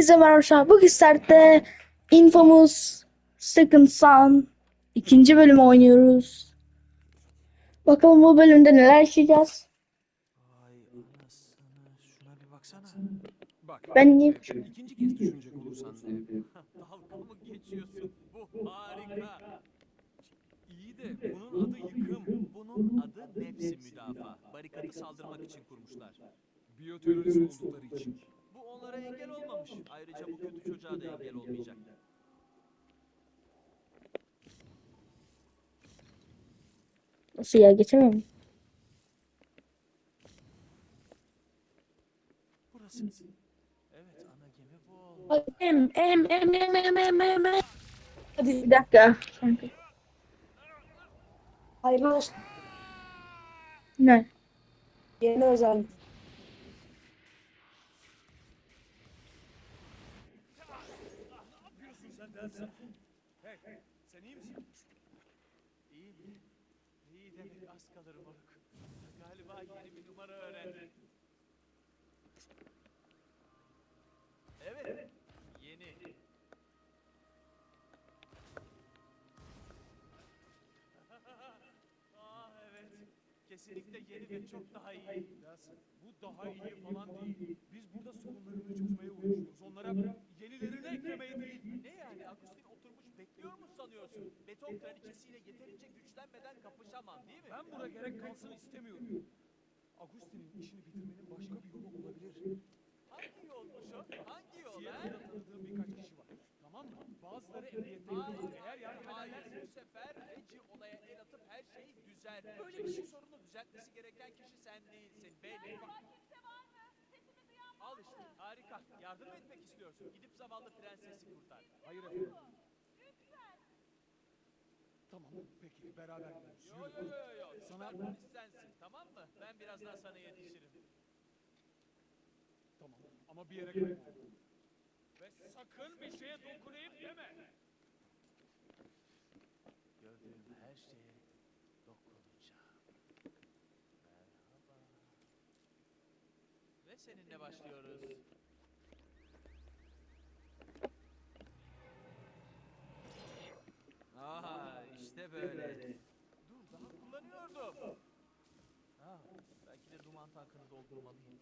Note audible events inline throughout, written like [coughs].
Hepinize merhaba. Bugün startta Infamous Second Son ikinci bölümü oynuyoruz. Bakalım bu bölümde neler yaşayacağız. Bak, Ben niye ikinci kez düşünecek olursan dalga geçiyorsun? Bu harika. İyi de bunun adı yıkım. Bunun adı nefsi müdafaa. Barikatı saldırmak için kurmuşlar. Biyoterörist oldukları için. Onlara engel olmamış. Ayrıca bu kötü çocuğa da engel olmayacak. Nasıl ya geçemem. Burası. Evet ana gemi bu oldu. Em em em em em em em em. Hadi Bir dakika. Kanka. hayırlı olsun. Ne? Yeni özel. Sen iyi misin? İyi mi? İyi demek az kalır moruk. Galiba yeni bir numara öğrendim. Evet. Yeni. [laughs] ah evet. Kesinlikle yeni ve çok daha iyi. Yasin, bu daha iyi falan değil. Biz burada sorunlarını çözmeye uğraşıyoruz. Onlara yenilerini eklemeye değil. Agustin oturmuş bekliyor mu sanıyorsun? Beton kraliçesiyle yeterince güçlenmeden kapışamam değil mi? Ben burada gerek kalsın istemiyorum. Agustin'in işini bitirmenin başka bir yolu olabilir. Hangi yolmuş o? Hangi yol ha? Siyaset'te tanıdığım birkaç kişi var. Tamam mı? Bazıları emniyette yok. Eğer yardım Hayır ederlerse... bu sefer Regi olaya el atıp her şeyi düzer. Böyle bir şey sorunu düzeltmesi gereken kişi sen değilsin. Belli. Al işte harika. Yardım mı etmek istiyorsun? Gidip zavallı prensesi kurtar. Hayır efendim. Tamam peki beraber gidiyoruz. Yo yo yo yo. Sana- Sana... sensin tamam mı? Ben birazdan sana yetişirim. Tamam ama bir yere kadar. Ve sakın bir şeye dokunayım deme. Gördüğüm her şeye dokunacağım. Merhaba. Ve seninle başlıyoruz. Aha işte böyle. Dur daha kullanıyordum. Ha, belki de duman tankını doldurmalıyım.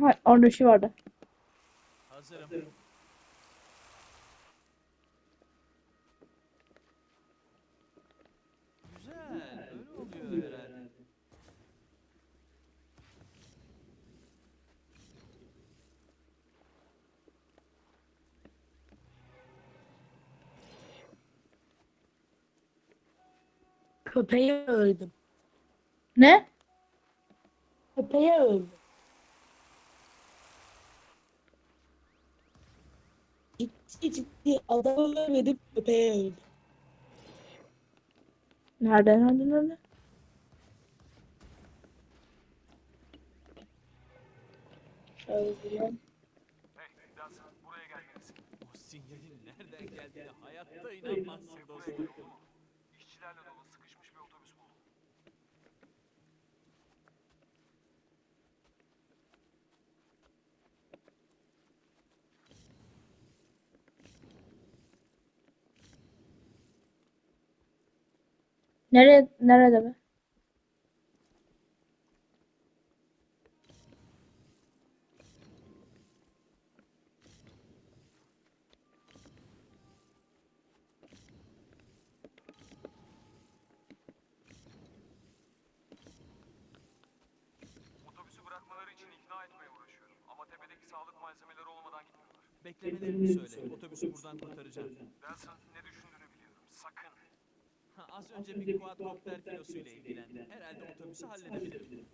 Ha, orada şey vardı. Hazırım. Güzel, öyle oluyor herhalde. Köpeği öldüm. Ne? Köpeği öldüm. Ciddi ciddi adamı ölmedim köpeği öldüm. Nerede nerede nerede? Öldüler. O sinyalin nereden geldiğine hayatta inanmazsın dostum. İşçilerle dolu sıkışmış bir otobüs buldum. Nereye nerede be? Otobüsü bırakmaları için ikna etmeye uğraşıyorum. Ama tepedeki sağlık malzemeleri olmadan gitmiyorlar. Beklemelerini söyle, otobüsü buradan kurtaracağım. Delsin ne düşündüğünü biliyorum. Sakın. Ha, az önce bir quadcopter filosuyla ilgilendi. Herhalde otobüsü halledebilirim.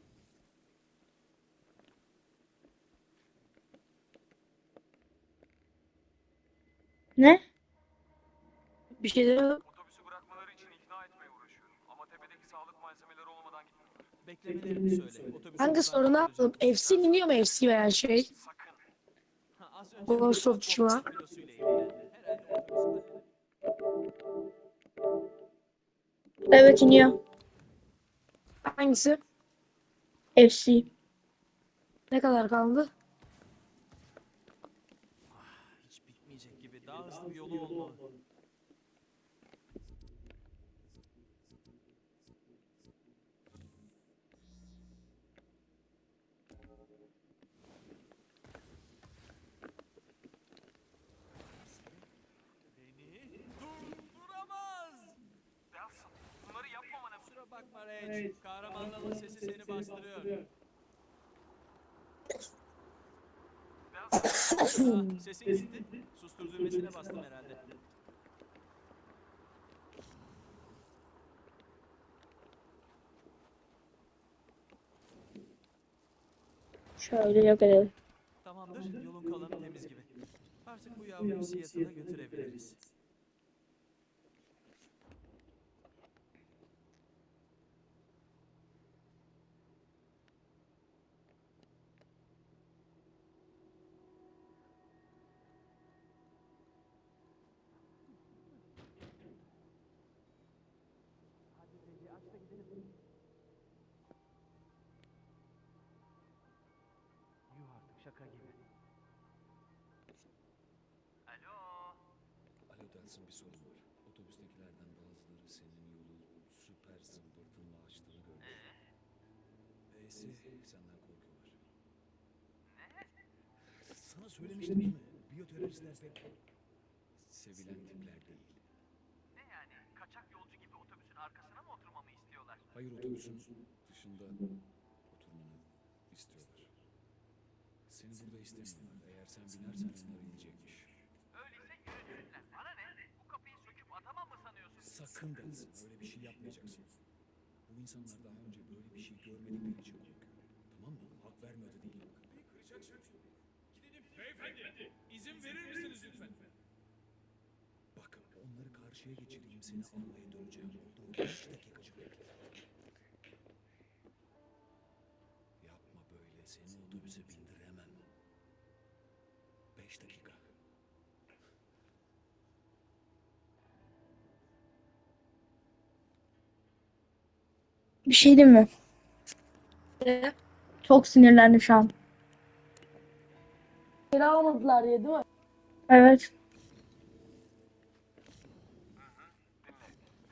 Ne? Bir şey de Otobüsü bırakmaları için ikna etmeye uğraşıyorum. Ama tepedeki sağlık malzemeleri olmadan gitmiyorlar. Beklemelerini söyle, otobüsü Hangi buradan kurtaracağım. yaptım? FC iniyor mu FC veren şey? Sakın. Ha, az önce bir var. filosuyla. Evet iniyor. Hangisi? FC. Ne kadar kaldı? Hiç bitmeyecek gibi. Daha hızlı bir yolu olmalı. Rage. Kahramanlığın sesi seni bastırıyor. [coughs] Sesin gitti. Sustur düğmesine bastım herhalde. Şöyle yok edelim. Tamamdır. Yolun kalanı temiz gibi. Artık bu yavruyu Seattle'a götürebiliriz. Yuh artık şaka gibi. Alo. Alo Delsin bir sorun var. Otobüstekilerden bazıları senin yolu süper zımbırtınla açtığını gördü. E'si senden korkuyorlar. Ne? Sana söylemiştim değil mi? Biyoteröristler pek sevilen tipler değil. Ne yani? Kaçak yolcu gibi otobüsün arkasına mı oturmamı istiyorlar? Hayır otobüsün dışında oturmanı istiyorlar. Seni burada istemiyorlar. Eğer sen binersen onlar inecekmiş. Öyleyse yürüsünler. Bana ne? Bu kapıyı söküp atamam mı sanıyorsun? Sakın Delsin öyle bir şey yapmayacaksın. Bu insanlar daha önce böyle bir şey görmedikleri için korkuyor. Tamam mı? Hak vermiyor da değil. Kapıyı kıracaksın. Gidelim. Beyefendi, izin verir misiniz lütfen? Bak onları karşıya geçireyim seni almaya döneceğim. Oldu mu? Beş dakikacık bekle. Yapma böyle seni otobüse bindiremem. Beş dakika. Bir şey diyeyim mi? Ne? Çok sinirlendim şu an. Geri almadılar ya değil mi? Evet. Dinle.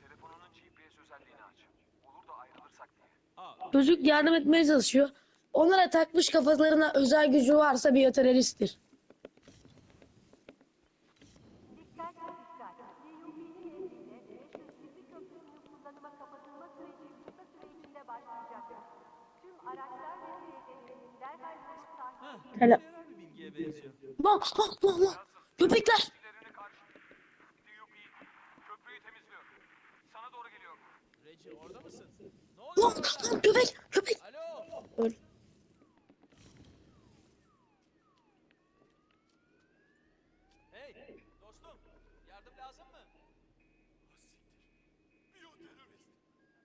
Telefonunun GPS özelliğini aç. Olur da ayrılırsak diye. Aa, Çocuk yardım etmeye çalışıyor. Onlara takmış kafalarına özel gücü varsa biyoteröristtir. Benziyor. Lan lan lan lan. Köpekler. Lan lan köpek köpek. Öl. Hey dostum. Yardım lazım mı? Biyoterörist.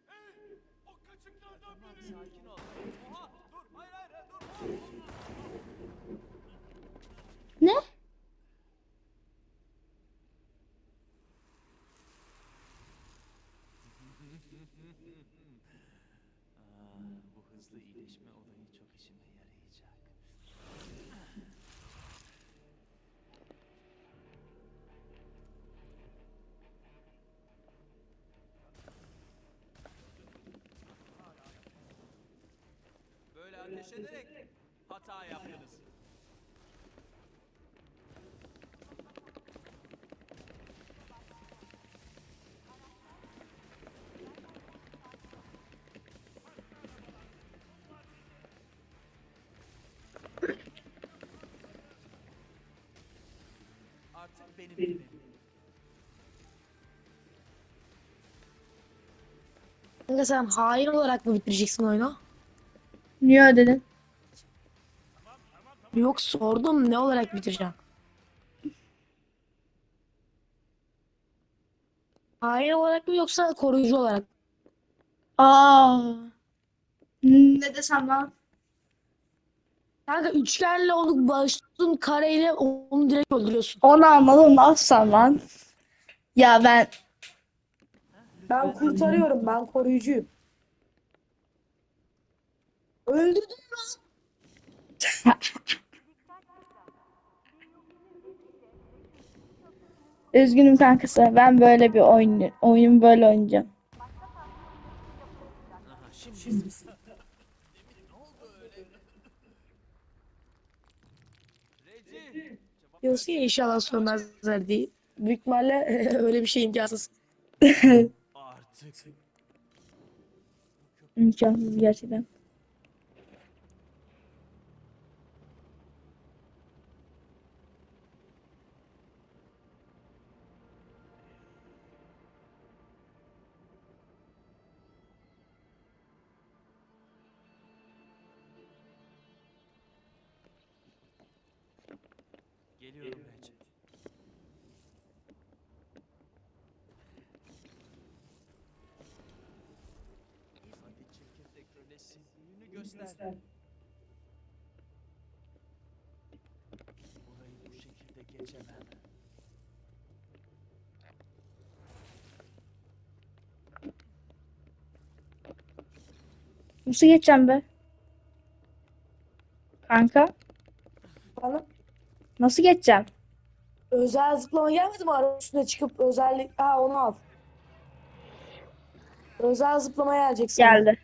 Hey! O kaçıklardan Tamam biri. sakin ol. Oha dur hayır hayır hayır, dur. Ne? Aa, bu hızlı iyileşme olayı çok işime yarayacak. Böyle ateş ederek hata yaptınız. Artık benim. Kanka sen hain olarak mı bitireceksin oyunu? Niye öyle dedin? Yok sordum ne olarak bitireceğim? Hain olarak mı yoksa koruyucu olarak? Aa. Ne desem lan? Kanka üçgenle onu bağışlıyorsun kareyle onu direkt öldürüyorsun. Onu. Ne yapsam lan? Ya ben Ben kurtarıyorum. Ben koruyucuyum. Öldürdüm lan. Üzgünüm kankası. Ben böyle bir oyun oyun böyle oynayacağım. Diyorsun ya inşallah sönmezler diye. Büyük ihtimalle [laughs] öyle bir şey imkansız. artık. [laughs] İmkansız gerçekten. Geliyorum Reci. Hadi çekirdek kölesi büyüğünü göster. Burayı bu şekilde geçemem. Nasıl geçeceğim be? Kanka nasıl geçeceğim? özel zıplama gelmedi mi? Araba üstüne çıkıp özellik... Ha onu al. Özel zıplama gelecek sana. Geldi.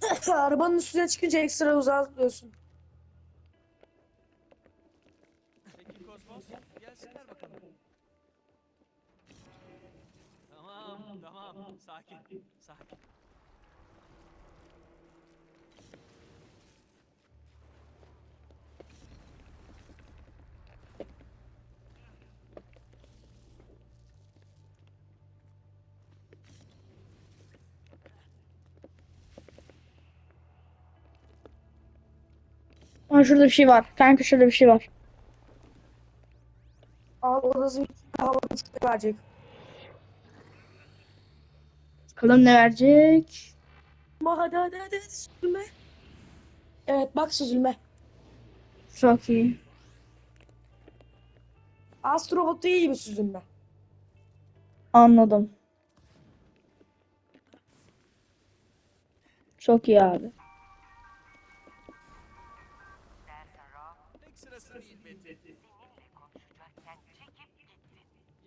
[laughs] Arabanın üstüne çıkınca ekstra uzağa zıplıyorsun. Sakin, sakin. Aa, şurada bir şey var. Kanka şurada bir şey var. Orada zıp havada çıkı verecek. Bakalım ne verecek? Hadi hadi hadi hadi süzülme. Evet bak süzülme. Çok iyi. Astrobot değil gibi süzülme. Anladım. Çok iyi abi.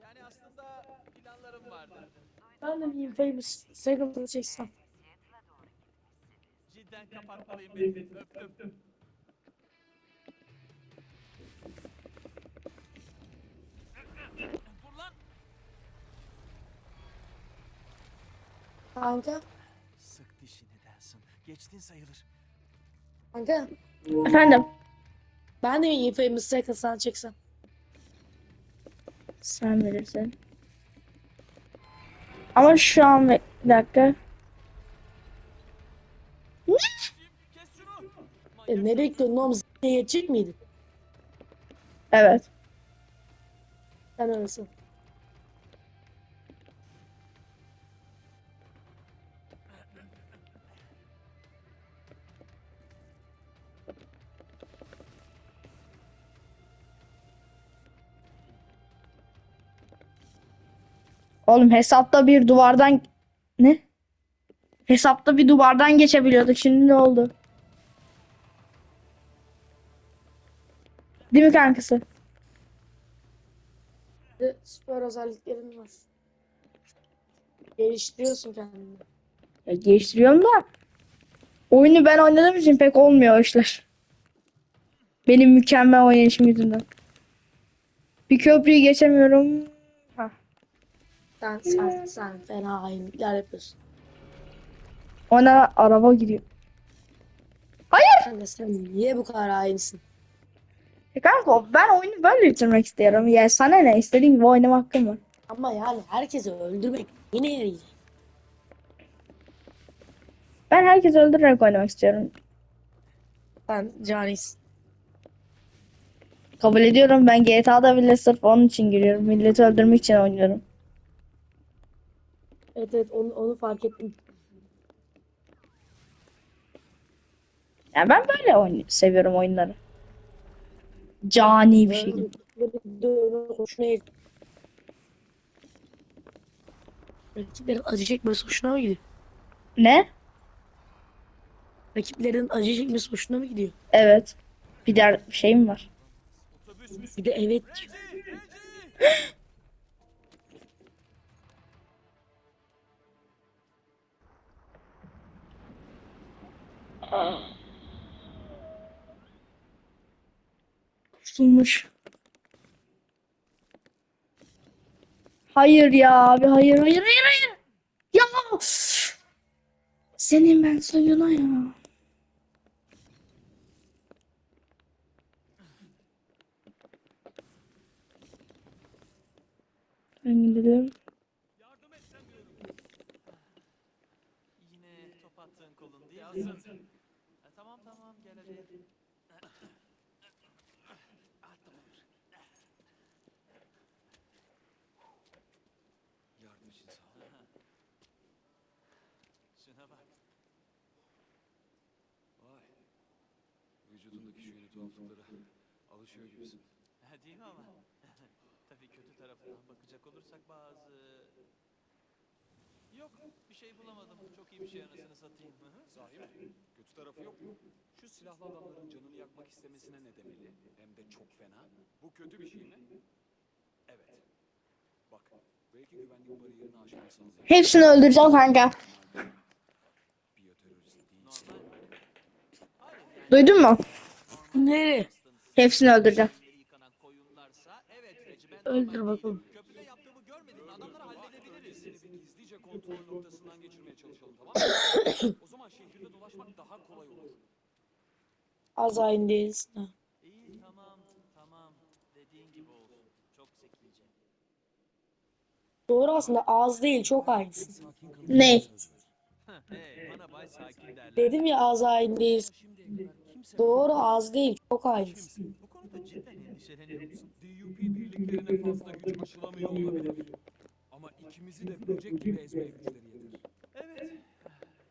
Yani aslında planlarım vardı. Ben de bir famous second'ını çeksem. Cidden kapatmalıyım Metin. Öptüm. Kanka. Sık dişini dersin. Geçtin sayılır. Kanka. Efendim. Ben de bir famous second'ını çeksem. Sen bilirsin. Ama şu an bir dakika. Şunu. E, ne bekliyordun oğlum? Z***ye geçecek miydin? Evet. Sen öylesin. Oğlum hesapta bir duvardan ne? Hesapta bir duvardan geçebiliyorduk. Şimdi ne oldu? Değil mi kankası? De Süper özelliklerin var. Geliştiriyorsun kendini. Ya geliştiriyorum da oyunu ben oynadığım için pek olmuyor işler. Benim mükemmel oynayışım yüzünden. Bir köprüyü geçemiyorum. Sen, sen, sen fena hainlikler yapıyorsun. Ona araba gidiyor. Sen de sen niye bu kadar hainsin? E kanka ben oyunu böyle bitirmek istiyorum. Ya sana ne istediğin gibi oynama hakkım var. Ama yani herkesi öldürmek yine iyi. Ben herkesi öldürerek oynamak istiyorum. Sen canisin. Kabul ediyorum ben GTA'da bile sırf onun için giriyorum. Milleti öldürmek için oynuyorum. Evet evet onu, onu fark ettim. Ya ben böyle oyun seviyorum oyunları. Cani bir şey. Dövme hoşuna. Rakiplerin acı çekmesi hoşuna mı gidiyor? Ne? Rakiplerin acı çekmesi hoşuna mı gidiyor? Evet. Bir der bir şey mi var? Bir de evet diyor. [laughs] Kurtulmuş. Hayır ya abi hayır hayır hayır hayır. Ya senin ben soyuna ya. Ben gidelim. Yardım etsem diyorum. Yine top attığın kolun değil misin? Ah, tamamdır. Yardım için sağ ol. Şuna bak. Vay. Vücudundaki şu yeni tuhaflıklara alışıyor gibisin. Ha, Değil mi ama? [laughs] Tabii kötü tarafından bakacak olursak bazı... Yok bir şey bulamadım. Çok iyi bir şey anasını satayım. Sahi mi? Kötü tarafı yok mu? Şu silahlı adamların canını yakmak istemesine ne demeli? Hem de çok fena. Bu kötü bir şey mi? Evet. Bak, belki güvenlik bariyerini sağlayacak. Hepsini öldüreceğim kanka. Duydun mu? Nereye? Hepsini öldüreceğim. Öldür bakalım. Köprüde yaptığımı görmedin. Adamları halledebiliriz. Seni bir gizlice kontrol noktasından geçirmeye çalışalım tamam mı? [coughs] o zaman şehirde dolaşmak daha kolay olur. Az aynı değilsin ha. İyi tamam tamam. Dediğin gibi olsun. Çok zekice. Doğru aslında az değil çok aynısın. Ne? hey bana bay sakin derler. Dedim ya az aynı değilsin. Kimse Doğru az değil çok aynısın. Bu konuda cidden endişeleniyor musun? DUP birliklerine fazla güç aşılamıyor olabilir. Ama ikimizi de böcek gibi ezmeye güçleri yeter. Evet.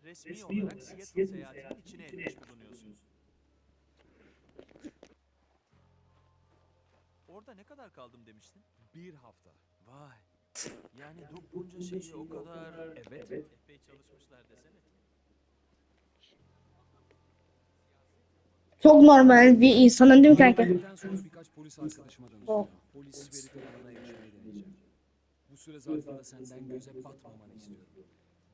Resmi olarak Seattle seyahatinin içine etmiş bulunuyorsun. Orada ne kadar kaldım demiştin? Bir hafta. Vay. Yani Doug bunca şeyi o kadar... Evet. Epey çalışmışlar desene. Çok normal bir insanın değil mi kanka? Öğleden sonra birkaç polis arkadaşıma danışacağım. Polis veri tabanına erişmeyi deneyeceğim. Bu süre zarfında senden göze batmamanı istiyorum.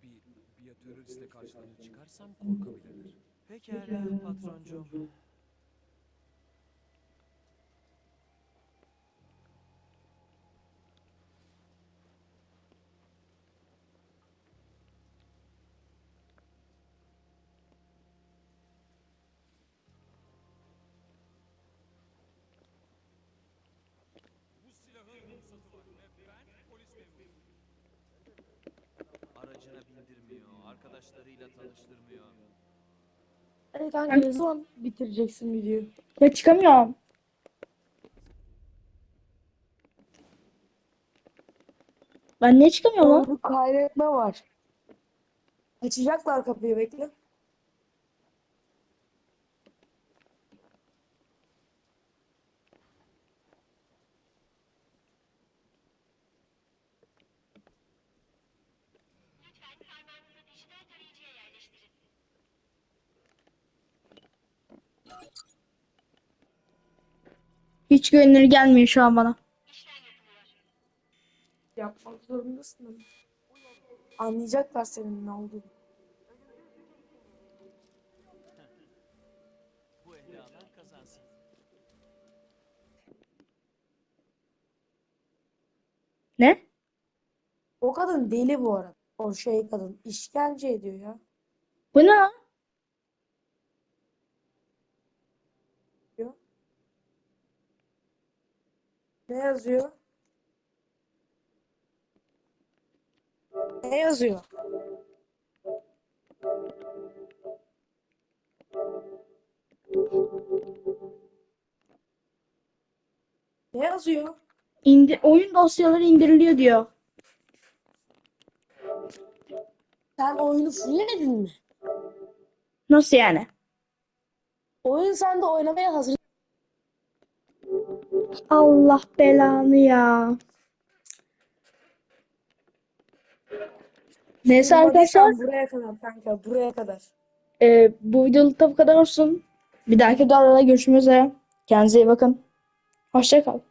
Bir biyoteröristle karşılarına çıkarsam korkabilirler. Pekala patroncum. Arkadaşlarıyla tanıştırmıyor. Hadi kanka ne zaman bitireceksin videoyu? Ya çıkamıyorum. Ben niye çıkamıyorum lan? Bir kaydetme var. Açacaklar kapıyı bekle. Hiç güvenilir gelmiyor şu an bana. Yapmak zorundasın ama. Anlayacaklar senin ne olduğunu. Bu ehli alan kazansın. Ne? O kadın deli bu arada. O şey kadın işkence ediyor ya. Bu ne lan? Ne yazıyor? Ne yazıyor? Ne yazıyor? İndi oyun dosyaları indiriliyor diyor. Sen oyunu fulledin mi? Nasıl yani? Oyun sende oynamaya hazır. Allah belanı ya. Neyse arkadaşlar. Buraya kadar kanka buraya kadar. e, bu videoluk da bu kadar olsun. Bir dahaki videolarda görüşmek üzere. Kendinize iyi bakın. Hoşça kalın.